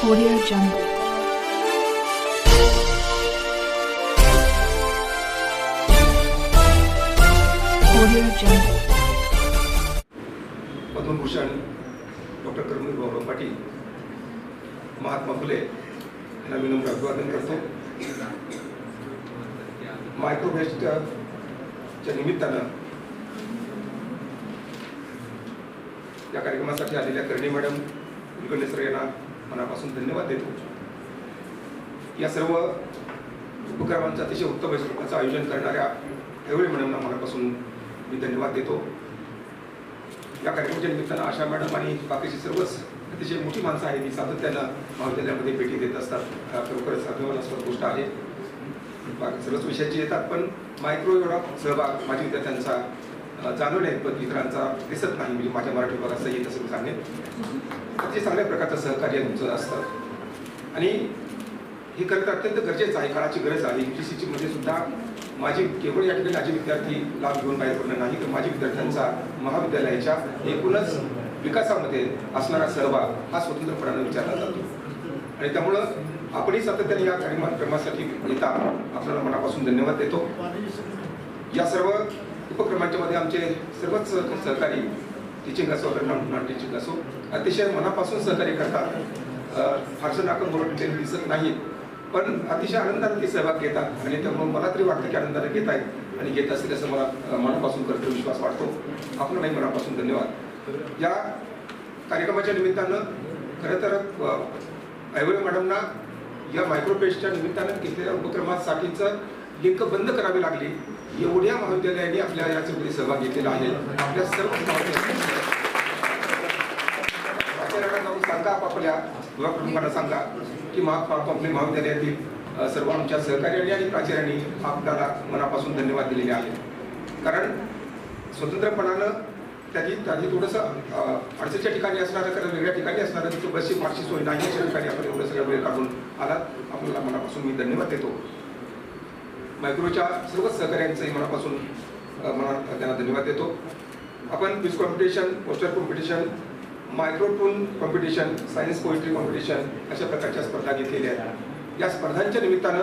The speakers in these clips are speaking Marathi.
Audio Jungle. Audio Jungle. Padmabhushan doctor Karmaveer Gaurav Patil Mahatma Phule यांना विनम्र अभिवादन करतो मायक्रोवेस्टच्या निमित्तानं या कार्यक्रमासाठी आलेल्या करणी मॅडम कुलकर्णी सर यांना मनापासून धन्यवाद देतो. या सर्व उपक्रमांचं अतिशय उत्तम स्वरूपाचं आयोजन करणाऱ्या एवढे मॅडमना मनापासून मी धन्यवाद देतो. या कार्यक्रमाच्या निमित्तानं आशा मॅडम आणि बाकीची सर्वच अतिशय मोठी माणसं आहेत ती सातत्यानं महाविद्यालयामध्ये भेटी देत असतात. खरोखरच अभिमानास्पद गोष्ट आहे. बाकी सर्वच विषयाची येतात पण मायक्रो एवढा सहभाग माझ्या विद्यार्थ्यांचा जाणून आहेत पण इतरांचा दिसत नाही. म्हणजे माझ्या मराठी विभागाचं येत असं मी सांगेन. अतिशय चांगल्या प्रकारचं सहकार्य तुमचं असतं. आणि हे खरं अत्यंत गरजेचं आहे. काळाची गरज आहे. यू जी मध्ये सुद्धा माझे केवळ या ठिकाणी माझे विद्यार्थी लाभ घेऊन बाहेर पडणार नाही तर माझ्या विद्यार्थ्यांचा महाविद्यालयाच्या एकूणच विकासामध्ये असणारा सहभाग हा स्वतंत्रपणाने विचारला जातो. आणि त्यामुळं आपणही सातत्याने या कार्यक्रमासाठी येता. आपल्याला मनापासून धन्यवाद देतो. या सर्व उपक्रमांच्या मध्ये आमचे सर्वच सहकारी टीचिंग असो नॉन टीचिंग असो अतिशय मनापासून सहकार्य करतात. फारसं नाकं मोठे दिसत नाहीत. पण अतिशय आनंदाने ते सहभाग घेतात आणि त्यामुळे मला तरी वाटतं की आनंदाने घेत आहेत आणि घेत असतील असं मला मनापासून करतो विश्वास वाटतो. आपल्यालाही मनापासून धन्यवाद. या कार्यक्रमाच्या निमित्तानं खरं तर ऐवळे मॅडमना या मायक्रोपेस्टच्या निमित्तानं घेतलेल्या उपक्रमासाठीचं लिंक बंद करावी लागली. एवढ्या महाविद्यालयाने आपल्या याच्यामध्ये सहभाग घेतलेला आहे आपल्या सर्व जाऊन सांगा आपापल्या विभाग सांगा की महा आपापल्या महाविद्यालयातील सर्व आमच्या सहकार्यांनी आणि प्राचार्यांनी आपल्याला मनापासून धन्यवाद दिलेले आहेत. कारण स्वतंत्रपणानं त्याची त्याची थोडंसं अडचणीच्या ठिकाणी असणारं कारण वेगळ्या ठिकाणी असणारं तिथं बसची फारशी सोय नाही अशा ठिकाणी आपण एवढं सगळं वेळ काढून आलात. आपल्याला मनापासून मी धन्यवाद देतो. मायक्रोच्या सर्व सहकार्यांचंही मनापासून अ, मना त्यांना धन्यवाद देतो. आपण क्विज कॉम्पिटिशन पोस्टर कॉम्पिटिशन मायक्रोटून कॉम्पिटिशन सायन्स पोएट्री कॉम्पिटिशन अशा प्रकारच्या स्पर्धा घेतलेल्या आहेत. या स्पर्धांच्या निमित्तानं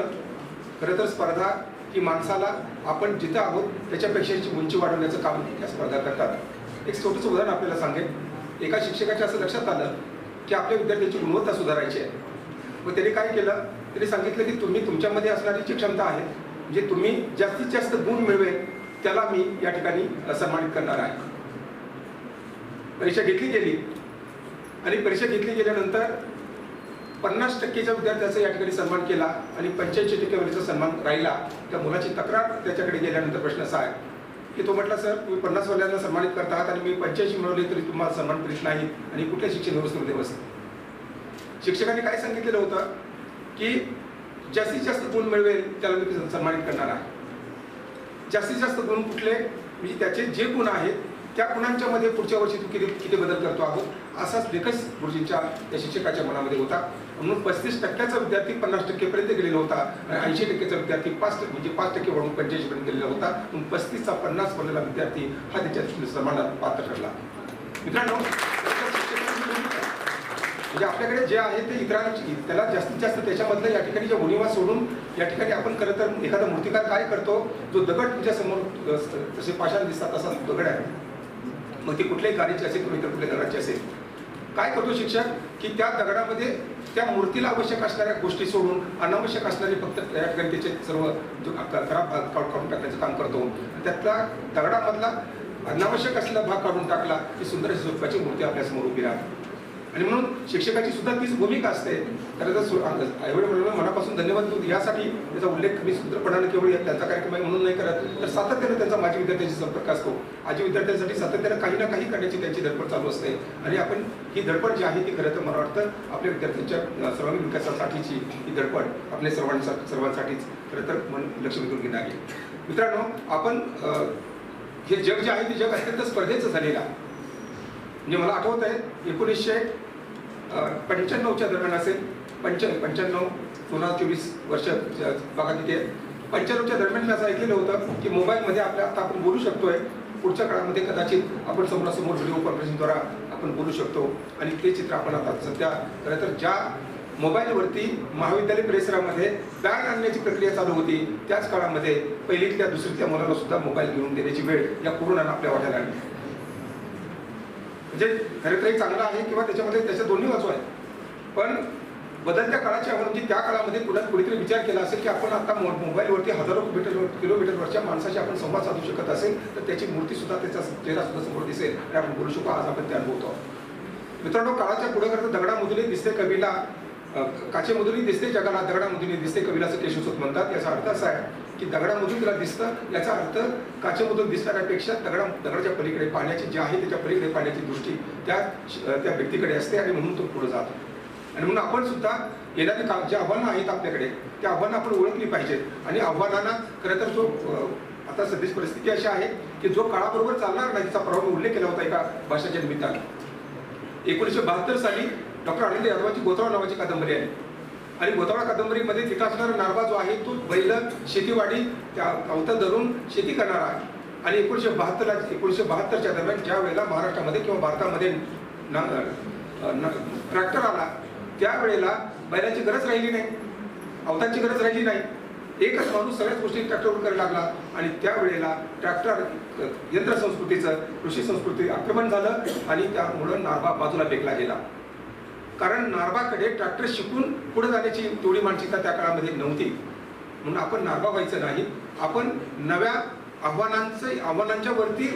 खरं तर स्पर्धा की माणसाला आपण जिथं आहोत त्याच्यापेक्षाची उंची वाढवण्याचं काम या स्पर्धा करतात. एक छोटंसं उदाहरण आपल्याला सांगेन. एका शिक्षकाच्या असं लक्षात आलं की आपल्या विद्यार्थ्यांची गुणवत्ता सुधारायची आहे. मग त्याने काय केलं? त्याने सांगितलं की तुम्ही तुमच्यामध्ये असणारी जी क्षमता आहे म्हणजे तुम्ही जास्तीत जास्त गुण मिळवेल त्याला मी या ठिकाणी सन्मानित करणार आहे. परीक्षा घेतली गेली. आणि परीक्षा घेतली गेल्यानंतर पन्नास टक्केच्या विद्यार्थ्याचा या ठिकाणी सन्मान केला आणि पंच्याऐंशी टक्केवरचा सन्मान राहिला. त्या मुलाची तक्रार त्याच्याकडे गेल्यानंतर प्रश्न असा आहे की तो म्हटला सर तुम्ही पन्नास वाल्यांना सन्मानित करता आहात आणि मी पंच्याऐंशी मिळवले तरी तुम्हाला सन्मान करीत नाही आणि कुठल्या शिक्षण व्यवस्थेमध्ये बसते शिक्षकांनी काय सांगितलेलं होतं की जास्तीत जास्त गुण मिळवेल त्याला मी सन्मानित करणार आहे. जास्तीत जास्त गुण कुठले? म्हणजे त्याचे जे गुण आहेत त्या गुणांच्या मध्ये पुढच्या वर्षी तू किती किती बदल करतो आहोत असाच एकच गुरुजींच्या त्या शिक्षकाच्या मनामध्ये होता. म्हणून पस्तीस टक्क्याचा विद्यार्थी पन्नास टक्केपर्यंत गेलेला होता आणि ऐंशी टक्केचा विद्यार्थी पाच टक्के म्हणजे पाच टक्के वाढून पंच्याऐंशी पर्यंत गेलेला होता. म्हणून पस्तीसचा पन्नास बनलेला विद्यार्थी हा त्याच्या दृष्टीने सन्मानात पात्र ठरला. मित्रांनो म्हणजे आपल्याकडे जे आहे ते इतरांची त्याला जास्तीत जास्त त्याच्यामधलं या ठिकाणी जे उणीवा सोडून या ठिकाणी आपण खरं तर एखादा मूर्तिकार काय करतो जो दगड तुमच्यासमोर जसे पाषाण दिसतात तसा दगड आहे. मग ती कुठल्याही गाडीची असेल किंवा इतर कुठल्या दगडाची असेल. काय करतो शिक्षक? की त्या दगडामध्ये त्या मूर्तीला आवश्यक असणाऱ्या गोष्टी सोडून अनावश्यक असणारे फक्त त्या ठिकाणी त्याचे सर्व जो खराब भाग काढून टाकण्याचं काम करतो. त्यातला दगडामधला अनावश्यक असलेला भाग काढून टाकला की सुंदर स्वरूपाची मूर्ती आपल्यासमोर उभी राहते. आणि म्हणून शिक्षकाची सुद्धा तीच भूमिका असते. तर सु- एवढे म्हणून मनापासून धन्यवाद देऊ यासाठी त्याचा उल्लेख मी सूत्रपणाने केवळ त्यांचा कार्यक्रम आहे म्हणून नाही करत तर सातत्याने त्यांचा माझ्या विद्यार्थ्यांशी संपर्क असतो. आजी विद्यार्थ्यांसाठी सातत्याने काही ना काही करण्याची त्यांची धडपड चालू असते. आणि आपण ही धडपड जी आहे ती खरं तर मला वाटतं आपल्या विद्यार्थ्यांच्या सर्वांगीण विकासासाठीची ही धडपड आपल्या सर्वांसा सर्वांसाठीच. खरं तर मन लक्ष वेधून घेणार आहे मित्रांनो आपण हे जग जे आहे ते जग अत्यंत स्पर्धेचं झालेलं आहे. म्हणजे मला आठवत आहे एकोणीसशे पंच्याण्णवच्या दरम्यान असेल पंच पंच्याण्णव दोन हजार चोवीस वर्ष बघा तिथे. पंच्याण्णवच्या दरम्यान मी असं ऐकलेलं होतं की मोबाईलमध्ये आपल्या आता आपण बोलू शकतोय पुढच्या काळामध्ये कदाचित आपण समोरासमोर व्हिडिओ कॉन्फरन्सिंगद्वारा आपण बोलू शकतो. आणि ते चित्र आपण आता सध्या खरं तर ज्या मोबाईलवरती महाविद्यालय परिसरामध्ये बॅग आणण्याची प्रक्रिया चालू होती त्याच काळामध्ये पहिलीतल्या दुसरीतल्या मुलाला सुद्धा मोबाईल घेऊन देण्याची वेळ या कोरोनानं आपल्या वाट्याला आणली. म्हणजे खरं तर चांगलं आहे किंवा त्याच्यामध्ये त्याच्या दोन्ही बाजू आहेत पण बदलत्या काळाच्या म्हणजे त्या काळामध्ये कुठं कुणीतरी विचार केला असेल की आपण आता मो- मोबाईलवरती हजारो किलोमीटर किलोमीटरवरच्या माणसाशी आपण संवाद साधू शकत असेल तर त्याची मूर्ती सुद्धा त्याचा चेहरा सुद्धा समोर दिसेल. आणि आपण बोलू शकतो आज आपण ते अनुभवतो. मित्रांनो काळाच्या पुढे करता दगडामधूनही दिसते कवीला काचेमधूनही दिसते जगाला दगडामधूनही दिसते कवीला असं केशवसूत म्हणतात. याचा अर्थ असा आहे की दगडामधून तिला दिसतं याचा अर्थ काचेमधून दिसणाऱ्यापेक्षा दगडा दगडाच्या पलीकडे पाण्याची जी आहे त्याच्या पलीकडे पाण्याची दृष्टी त्या त्या व्यक्तीकडे असते आणि म्हणून तो पुढे जातो. आणि म्हणून आपण सुद्धा येणारी का जे आव्हानं आहेत आपल्याकडे त्या आव्हानं आपण ओळखली पाहिजेत. आणि आव्हानांना खरं तर जो आता सध्याची परिस्थिती अशी आहे की जो काळाबरोबर चालणार नाही तिचा प्रभाव उल्लेख केला होता एका भाषाच्या निमित्तानं. एकोणीसशे बहात्तर साली डॉक्टर अरविंद यादवाची गोतावळ नावाची कादंबरी आहे आणि गोतावळा कादंबरीमध्ये तिथं असणारा नारबा जो आहे तो बैल शेतीवाडी त्या अवतर धरून शेती करणारा आहे. आणि एकोणीसशे बहात्तरला एकोणीसशे बहात्तरच्या दरम्यान ज्या वेळेला महाराष्ट्रामध्ये किंवा भारतामध्ये ट्रॅक्टर आला त्यावेळेला बैलाची गरज राहिली नाही. अवतांची गरज राहिली नाही. एकच माणूस सगळ्याच गोष्टी ट्रॅक्टरवर करायला लागला आणि त्यावेळेला ट्रॅक्टर यंत्र संस्कृतीचं कृषी संस्कृती आक्रमण झालं आणि त्यामुळं नारबा बाजूला फेकला गेला. कारण नारबाकडे ट्रॅक्टर शिकून पुढे जाण्याची तेवढी मानसिकता त्या काळामध्ये नव्हती. म्हणून आपण नारबा व्हायचं नाही. आपण नव्या आव्हानांचं आव्हानांच्या वरती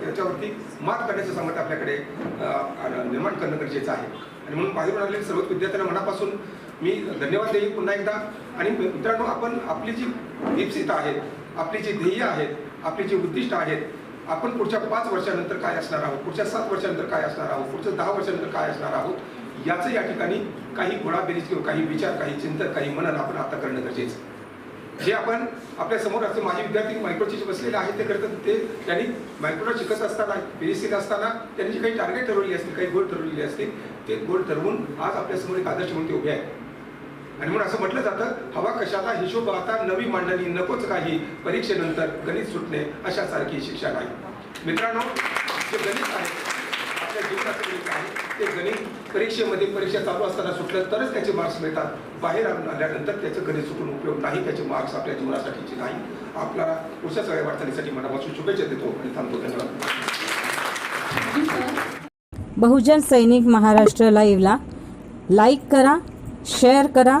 त्याच्यावरती मात करण्याचं सामर्थ्य आपल्याकडे निर्माण करणं गरजेचं आहे. आणि म्हणून बाहेरून म्हणाले सर्वच विद्यार्थ्यांना मनापासून मी धन्यवाद देईन पुन्हा एकदा. आणि मित्रांनो आपण आपली जी दीपसिता आहेत आपली जी ध्येय आहेत आपली जी उद्दिष्ट आहेत आपण पुढच्या पाच वर्षानंतर काय असणार आहोत? पुढच्या सात वर्षानंतर काय असणार आहोत? पुढच्या दहा वर्षानंतर काय असणार आहोत? याचं या ठिकाणी काही घोडाबेरीज किंवा काही विचार काही चिंतन काही मनन आपण आता करणं गरजेचं जे आपण आपल्यासमोर असते माझे विद्यार्थी मायक्रोचे बसलेले आहेत ते करतात ते त्यांनी मायक्रोला शिकत असताना बेसिक असताना त्यांनी जी काही टार्गेट ठरवली असतील काही गोल ठरवलेले असतील ते गोल ठरवून आज आपल्यासमोर एक आदर्श म्हणून ते उभे आहेत. आणि म्हणून असं म्हटलं जातं हवा कशाला हिशोब आता नवी मांडणी नकोच काही परीक्षेनंतर गणित सुटणे अशासारखी शिक्षा नाही. मित्रांनो जे गणित आहे आपल्या जीवनाचं गणित आहे ते गणित परीक्षेमध्ये परीक्षा चालू असताना सुटलं तरच त्याचे मार्क्स मिळतात. बाहेर आणून आल्यानंतर त्याचं गणित सुटून उपयोग नाही त्याचे मार्क्स आपल्या जीवनासाठीचे नाही. आपल्याला पुढच्या सगळ्या वाटचालीसाठी मनापासून शुभेच्छा देतो आणि थांबतो. धन्यवाद. बहुजन सैनिक महाराष्ट्र लाईव्हला लाईक करा शेअर करा